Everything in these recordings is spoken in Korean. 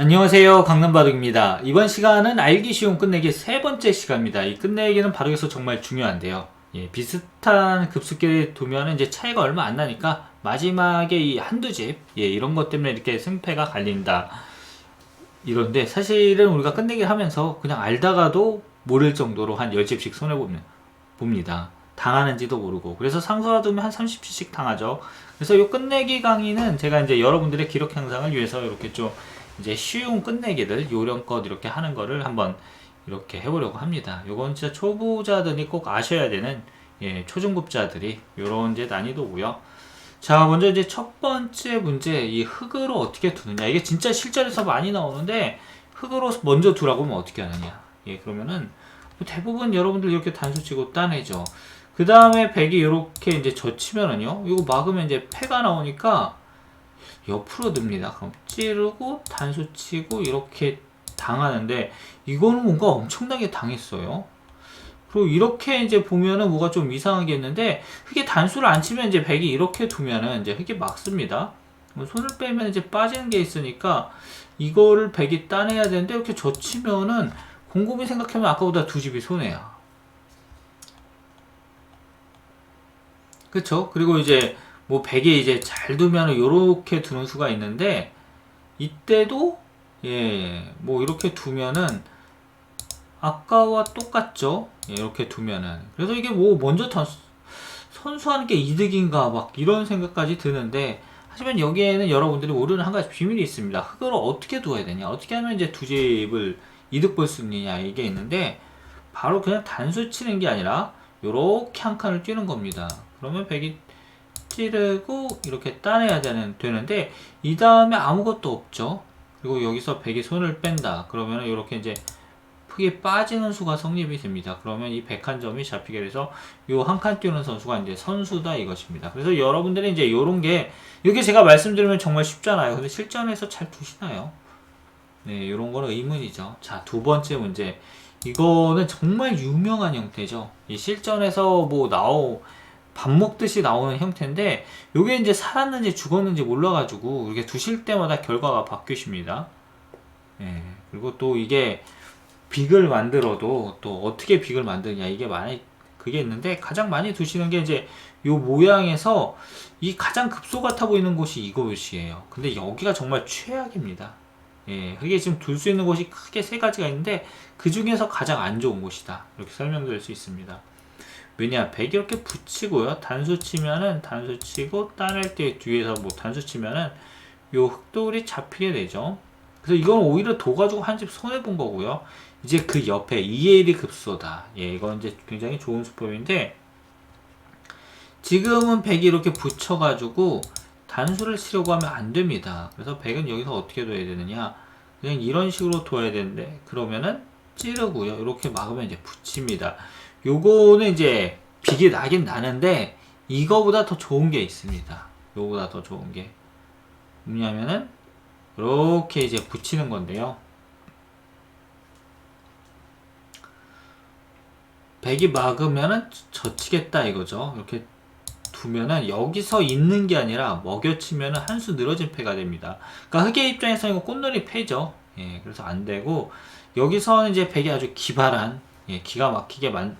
안녕하세요 강남바둑입니다 이번 시간은 알기 쉬운 끝내기 세 번째 시간입니다 이 끝내기는 바둑에서 정말 중요한데요 예, 비슷한 급수끼리 두면 이제 차이가 얼마 안 나니까 마지막에 이 한두 집 예, 이런 것 때문에 이렇게 승패가 갈린다 이런데 사실은 우리가 끝내기를 하면서 그냥 알다가도 모를 정도로 한 10집씩 손해보면 봅니다. 당하는지도 모르고. 그래서 상수화 두면 한 30집씩 당하죠. 그래서 이 끝내기 강의는 제가 이제 여러분들의 기록 향상을 위해서 이렇게 좀 이제 쉬운 끝내기를 요령껏 이렇게 하는 거를 한번 이렇게 해보려고 합니다. 요건 진짜 초보자들이 꼭 아셔야 되는 예, 초중급자들이 요런 이제 난이도고요. 자, 먼저 이제 첫 번째 문제, 이 흙으로 어떻게 두느냐. 이게 진짜 실전에서 많이 나오는데, 흙으로 먼저 두라고 하면 어떻게 하느냐. 예, 그러면은, 대부분 여러분들 이렇게 단수 치고 따내죠. 그 다음에 백이 이렇게 이제 젖히면은요, 이거 막으면 이제 패가 나오니까, 옆으로 듭니다. 그럼 찌르고, 단수 치고, 이렇게 당하는데, 이거는 뭔가 엄청나게 당했어요. 그리고 이렇게 이제 보면은 뭐가 좀 이상하겠는데 흙에 단수를 안 치면 이제 백이 이렇게 두면은 이제 흙이 막습니다. 뭐 손을 빼면 이제 빠지는 게 있으니까 이거를 백이 따내야 되는데 이렇게 젖히면은 곰곰이 생각하면 아까보다 두 집이 손해야. 그쵸? 그리고 이제 뭐 백이 이제 잘 두면은 요렇게 두는 수가 있는데 이때도 예, 뭐 이렇게 두면은 아까와 똑같죠? 예, 이렇게 두면은. 그래서 이게 뭐 먼저 다 선수하는 게 이득인가 막 이런 생각까지 드는데 하지만 여기에는 여러분들이 모르는 한 가지 비밀이 있습니다. 흙을 어떻게 두어야 되냐? 어떻게 하면 이제 두 집을 이득 볼 수 있느냐 이게 있는데 바로 그냥 단수 치는 게 아니라 요렇게 한 칸을 뛰는 겁니다. 그러면 백이 찌르고 이렇게 따내야 되는, 되는데 이 다음에 아무것도 없죠. 그리고 여기서 백이 손을 뺀다. 그러면 이렇게 이제 크게 빠지는 수가 성립이 됩니다. 그러면 이 101점이 잡히게 돼서 요 한 칸 뛰는 선수가 이제 선수다 이것입니다. 그래서 여러분들이 이제 요런 게 이렇게 제가 말씀드리면 정말 쉽잖아요. 근데 실전에서 잘 두시나요? 네, 요런 거는 의문이죠. 자, 두 번째 문제. 이거는 정말 유명한 형태죠. 이 실전에서 뭐 나오 밥 먹듯이 나오는 형태인데 요게 이제 살았는지 죽었는지 몰라가지고 이렇게 두실 때마다 결과가 바뀌십니다. 예, 그리고 또 이게 빅을 만들어도 또 어떻게 빅을 만드냐 이게 많이 그게 있는데 가장 많이 두시는 게 이제 요 모양에서 이 가장 급소 같아 보이는 곳이 이곳이에요. 근데 여기가 정말 최악입니다. 예, 그게 지금 둘 수 있는 곳이 크게 세 가지가 있는데 그 중에서 가장 안 좋은 곳이다. 이렇게 설명드릴 수 있습니다. 왜냐, 100 이렇게 붙이고요. 단수 치면은 단수 치고 따낼 때 뒤에서 뭐 단수 치면은 요 흑돌이 잡히게 되죠. 그래서 이건 오히려 도 가지고 한 집 손해 본 거고요. 이제 그 옆에 EL이 급소다. 예, 이건 이제 굉장히 좋은 수법인데 지금은 100이 이렇게 붙여 가지고 단수를 치려고 하면 안 됩니다. 그래서 100은 여기서 어떻게 둬야 되느냐? 그냥 이런 식으로 둬야 되는데 그러면은 찌르고요. 이렇게 막으면 이제 붙입니다. 요거는 이제 빅이 나긴 나는데 이거보다 더 좋은 게 있습니다. 요거보다 더 좋은 게 뭐냐면은 이렇게 이제 붙이는 건데요. 백이 막으면은 젖히겠다 이거죠. 이렇게 두면은 여기서 있는 게 아니라 먹여치면은 한 수 늘어진 패가 됩니다. 그러니까 흑의 입장에서 이거 꽃놀이 패죠. 예, 그래서 안 되고 여기서는 이제 백이 아주 기발한 예, 기가 막히게 만,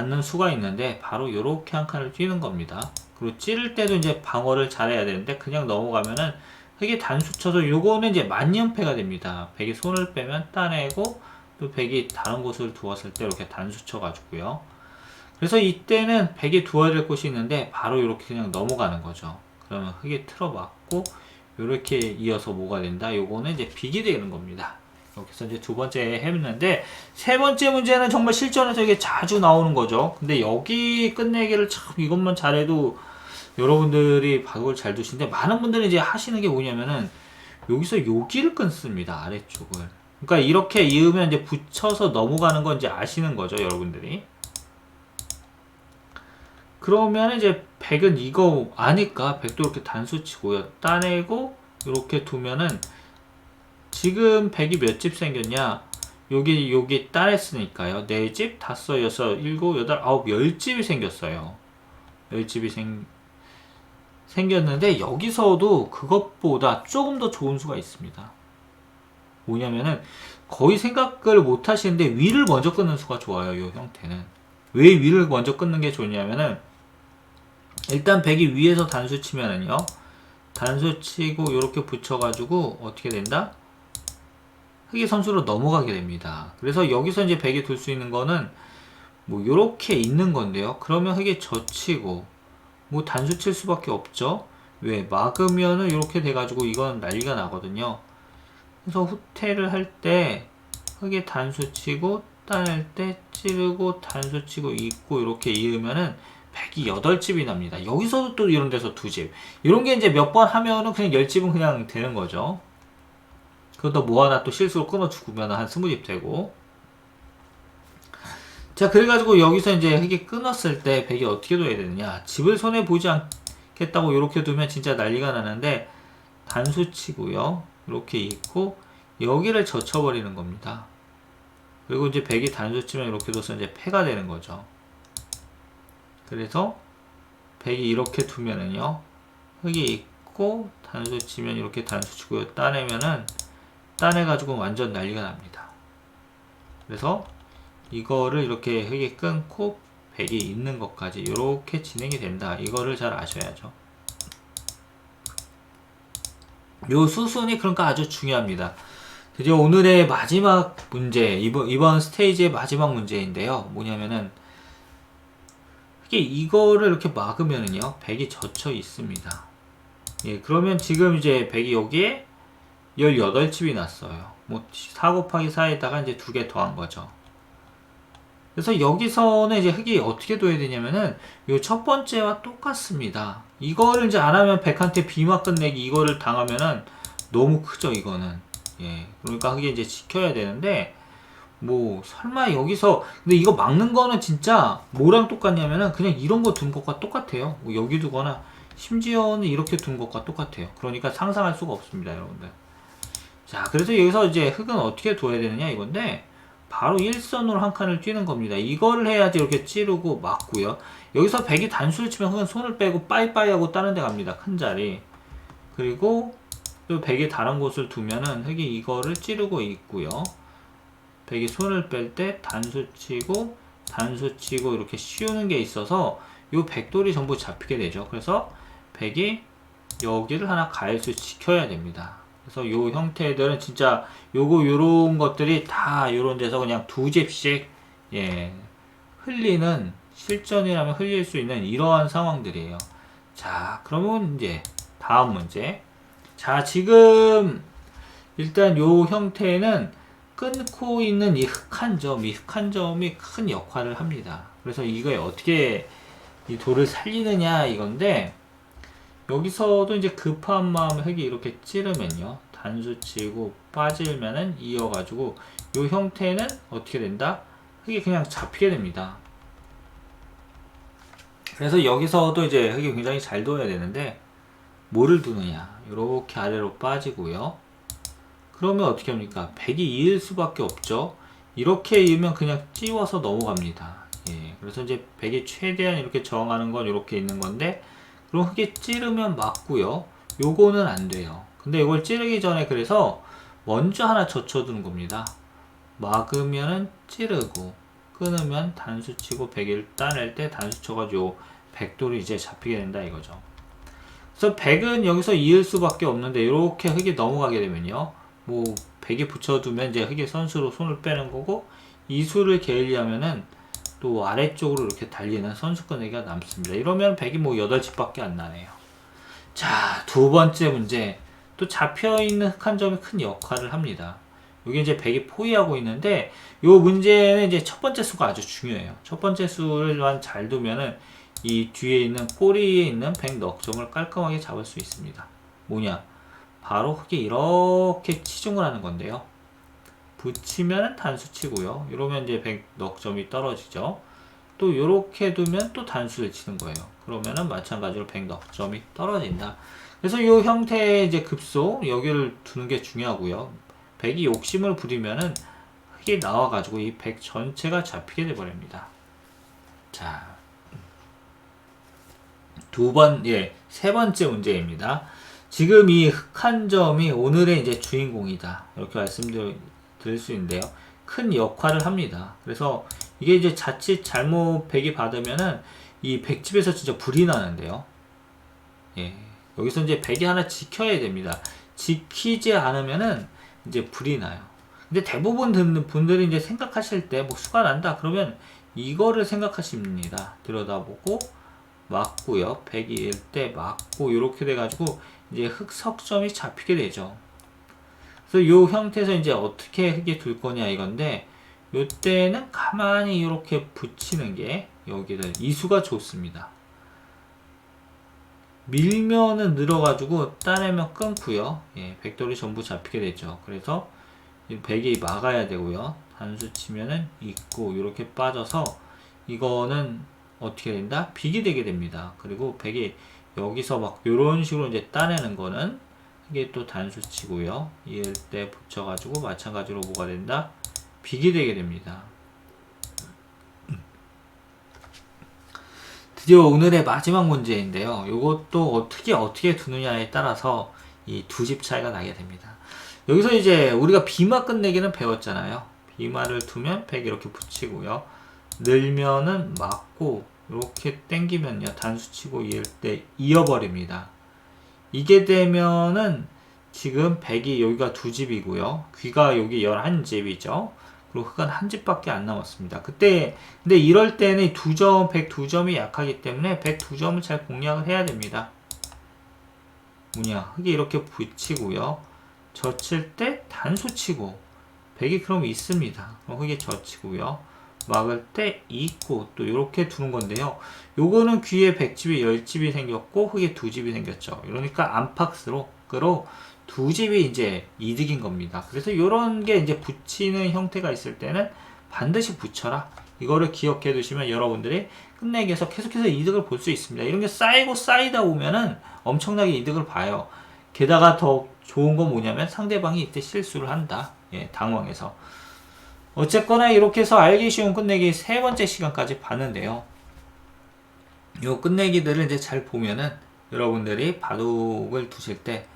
받는 수가 있는데 바로 이렇게 한 칸을 뛰는 겁니다. 그리고 찌를 때도 이제 방어를 잘해야 되는데 그냥 넘어가면은 흑이 단수 쳐서 요거는 이제 만년패가 됩니다. 백이 손을 빼면 따내고 또 백이 다른 곳을 두었을 때 이렇게 단수 쳐가지고요. 그래서 이때는 백이 두어야 될 곳이 있는데 바로 이렇게 그냥 넘어가는 거죠. 그러면 흙에 틀어맞고 이렇게 이어서 뭐가 된다? 요거는 이제 빅이 되는 겁니다. 해서 이제 두 번째 했는데 세 번째 문제는 정말 실전에서 이게 자주 나오는 거죠. 근데 여기 끝내기를 참 이것만 잘해도 여러분들이 바둑을 잘 두시는데 많은 분들이 이제 하시는 게 뭐냐면은 여기서 여기를 끊습니다. 아래쪽을. 그러니까 이렇게 이으면 이제 붙여서 넘어가는 건 이제 아시는 거죠, 여러분들이. 그러면 이제 100은 이거 아니까 100도 이렇게 단수 치고요. 따내고 이렇게 두면은 지금 100이 몇 집 생겼냐? 여기 여기 따냈으니까요. 4집, 5, 6, 7, 8, 9, 10집이 생겼어요. 10집이 생 생겼는데 여기서도 그것보다 조금 더 좋은 수가 있습니다. 뭐냐면은 거의 생각을 못 하시는데 위를 먼저 끊는 수가 좋아요. 이 형태는. 왜 위를 먼저 끊는 게 좋냐면은 일단 백이 위에서 단수 치면은요. 단수 치고 이렇게 붙여가지고 어떻게 된다? 흑의 선수로 넘어가게 됩니다. 그래서 여기서 이제 백이 둘 수 있는 거는 뭐 이렇게 있는 건데요. 그러면 흑이 젖히고 뭐 단수 칠 수밖에 없죠. 왜 막으면은 이렇게 돼가지고 이건 난리가 나거든요. 그래서 후퇴를 할 때 흑이 단수 치고 따낼 때 찌르고 단수 치고 있고 이렇게 이으면은 백이 8집이 납니다. 여기서도 또 이런 데서 두 집. 이런 게 이제 몇 번 하면은 그냥 10집은 그냥 되는 거죠. 그것도 뭐 하나 또 실수로 끊어 죽으면 한 20집 되고. 자, 그래가지고 여기서 이제 흑이 끊었을 때 백이 어떻게 둬야 되느냐. 집을 손에 보지 않겠다고 이렇게 두면 진짜 난리가 나는데, 단수 치고요. 이렇게 있고, 여기를 젖혀버리는 겁니다. 그리고 이제 백이 단수 치면 이렇게 둬서 이제 패가 되는 거죠. 그래서 백이 이렇게 두면은요. 흑이 있고, 단수 치면 이렇게 단수 치고요. 따내면은, 따내가지고 완전 난리가 납니다. 그래서 이거를 이렇게 흙이 끊고 백이 있는 것까지 이렇게 진행이 된다. 이거를 잘 아셔야죠. 요 수순이 그러니까 아주 중요합니다. 드디어 오늘의 마지막 문제, 이번, 이번 스테이지의 마지막 문제인데요. 뭐냐면은, 이게 이거를 이렇게 막으면은요, 백이 젖혀 있습니다. 예, 그러면 지금 이제 백이 여기에 18칩이 났어요. 뭐, 4 곱하기 4에다가 이제 두 개 더한 거죠. 그래서 여기서는 이제 흙이 어떻게 둬야 되냐면은 요 첫 번째와 똑같습니다. 이거를 이제 안 하면 백한테 비막 끝내기 이거를 당하면은 너무 크죠 이거는. 예. 그러니까 흙이 이제 지켜야 되는데 뭐 설마 여기서 근데 이거 막는 거는 진짜 뭐랑 똑같냐면은 그냥 이런 거 둔 것과 똑같아요. 뭐 여기 두거나 심지어는 이렇게 둔 것과 똑같아요. 그러니까 상상할 수가 없습니다, 여러분들. 자, 그래서 여기서 이제 흙은 어떻게 둬야 되느냐 이건데 바로 일선으로 한 칸을 뛰는 겁니다. 이거를 해야지 이렇게 찌르고 막고요. 여기서 백이 단수를 치면 흙은 손을 빼고 빠이빠이 하고 다른 데 갑니다. 큰 자리. 그리고 또 백이 다른 곳을 두면은 흙이 이거를 찌르고 있고요. 백이 손을 뺄 때 단수 치고 단수 치고 이렇게 씌우는 게 있어서 요 백돌이 전부 잡히게 되죠. 그래서 백이 여기를 하나 가일수 지켜야 됩니다. 그래서 요 형태들은 진짜 요거 요런 것들이 다 요런 데서 그냥 두 집씩 예 흘리는 실전이라면 흘릴 수 있는 이러한 상황들이에요. 자, 그러면 이제 다음 문제. 자, 지금 일단 요 형태는 끊고 있는 이 흑한 점, 이 흑한 점이 큰 역할을 합니다. 그래서 이거에 어떻게 이 돌을 살리느냐 이건데 여기서도 이제 급한 마음에 흙이 이렇게 찌르면요. 단수 치고 빠지면은 이어가지고 이 형태는 어떻게 된다? 흙이 그냥 잡히게 됩니다. 그래서 여기서도 이제 흙이 굉장히 잘 둬야 되는데 뭐를 두느냐 이렇게 아래로 빠지고요. 그러면 어떻게 합니까? 100이 이을 수밖에 없죠. 이렇게 이으면 그냥 찌워서 넘어갑니다. 예, 그래서 이제 100이 최대한 이렇게 정하는 건 이렇게 있는 건데 그럼 흙이 찌르면 맞고요. 요거는 안 돼요. 근데 이걸 찌르기 전에 그래서 먼저 하나 젖혀두는 겁니다. 막으면은 찌르고 끊으면 단수 치고 100일 따낼 때 단수 쳐가지고 백돌이 이제 잡히게 된다 이거죠. 그래서 100은 여기서 이을 수밖에 없는데 이렇게 흙이 넘어가게 되면요. 뭐 100에 붙여두면 이제 흙의 선수로 손을 빼는 거고 이수를 게을리하면은 또 아래쪽으로 이렇게 달리는 선수 꺼내기가 남습니다. 이러면 100이 뭐 8집밖에 안 나네요. 자, 두 번째 문제. 또 잡혀있는 흑한 점이 큰 역할을 합니다. 여기 이제 100이 포위하고 있는데, 요 문제는 이제 첫 번째 수가 아주 중요해요. 첫 번째 수를만 잘 두면은 이 뒤에 있는 꼬리에 있는 100 넉점을 깔끔하게 잡을 수 있습니다. 뭐냐? 바로 흑이 이렇게 치중을 하는 건데요. 붙이면 단수 치고요. 이러면 이제 100 넉 점이 떨어지죠. 또 이렇게 두면 또 단수를 치는 거예요. 그러면은 마찬가지로 100 넉 점이 떨어진다. 그래서 이 형태의 이제 급소 여기를 두는 게 중요하고요. 100이 욕심을 부리면은 흙이 나와가지고 이 100 전체가 잡히게 돼버립니다. 자, 두 번, 예, 세 번째 문제입니다. 지금 이 흑한 점이 오늘의 이제 주인공이다. 이렇게 말씀드 릴수 있는데요. 큰 역할을 합니다. 그래서 이게 이제 자칫 잘못 백이 받으면은 이 백집에서 진짜 불이 나는데요. 예. 여기서 이제 백이 하나 지켜야 됩니다. 지키지 않으면은 이제 불이 나요. 근데 대부분 듣는 분들이 이제 생각하실 때 뭐 수가 난다 그러면 이거를 생각하십니다. 들여다보고 맞고요. 100일 때 맞고 이렇게 돼가지고 이제 흑석점이 잡히게 되죠. 그래서 이 형태에서 이제 어떻게 흙이 둘 거냐 이건데 이때는 가만히 이렇게 붙이는 게 여기를 이수가 좋습니다. 밀면은 늘어가지고 따내면 끊고요. 예, 백돌이 전부 잡히게 되죠. 그래서 백이 막아야 되고요. 단수 치면은 있고 이렇게 빠져서 이거는 어떻게 된다? 빅이 되게 됩니다. 그리고 백이 여기서 막 이런 식으로 이제 따내는 거는 이게 또 단수 치고요. 이을 때 붙여가지고 마찬가지로 뭐가 된다? 빅이 되게 됩니다. 드디어 오늘의 마지막 문제인데요. 이것도 어떻게 어떻게 두느냐에 따라서 이 두 집 차이가 나게 됩니다. 여기서 이제 우리가 비마 끝내기는 배웠잖아요. 비마를 두면 100 이렇게 붙이고요. 늘면은 맞고 이렇게 땡기면요. 단수 치고 이을 때 이어버립니다. 이게 되면은 지금 100이 여기가 두 집이고요. 귀가 여기 11집이죠. 그리고 흑은 한 집밖에 안 남았습니다. 그때 근데 이럴 때는 두 점, 102점이 약하기 때문에 102점을 잘 공략을 해야 됩니다. 뭐냐? 흑이 이렇게 붙이고요. 젖힐 때 단수 치고 100이 그럼 있습니다. 그럼 흑이 젖히고요. 막을 때 있고 또 이렇게 두는 건데요. 요거는 귀에 100집이 10집이 생겼고 흑에 2집이 생겼죠. 이러니까 안팎으로 끌어 두 집이 이제 이득인 겁니다. 그래서 이런 게 이제 붙이는 형태가 있을 때는 반드시 붙여라. 이거를 기억해 두시면 여러분들이 끝내기에서 계속해서 이득을 볼 수 있습니다. 이런 게 쌓이고 쌓이다 보면은 엄청나게 이득을 봐요. 게다가 더 좋은 건 뭐냐면 상대방이 이때 실수를 한다. 예, 당황해서. 어쨌거나 이렇게 해서 알기 쉬운 끝내기 세 번째 시간까지 봤는데요. 요 끝내기들을 이제 잘 보면은 여러분들이 바둑을 두실 때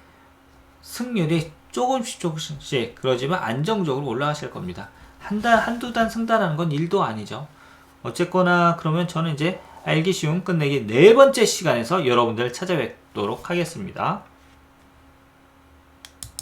승률이 조금씩 조금씩 그러지만 안정적으로 올라가실 겁니다. 한 단, 한두 단 승단하는 건 일도 아니죠. 어쨌거나 그러면 저는 이제 알기 쉬운 끝내기 네 번째 시간에서 여러분들 찾아뵙도록 하겠습니다.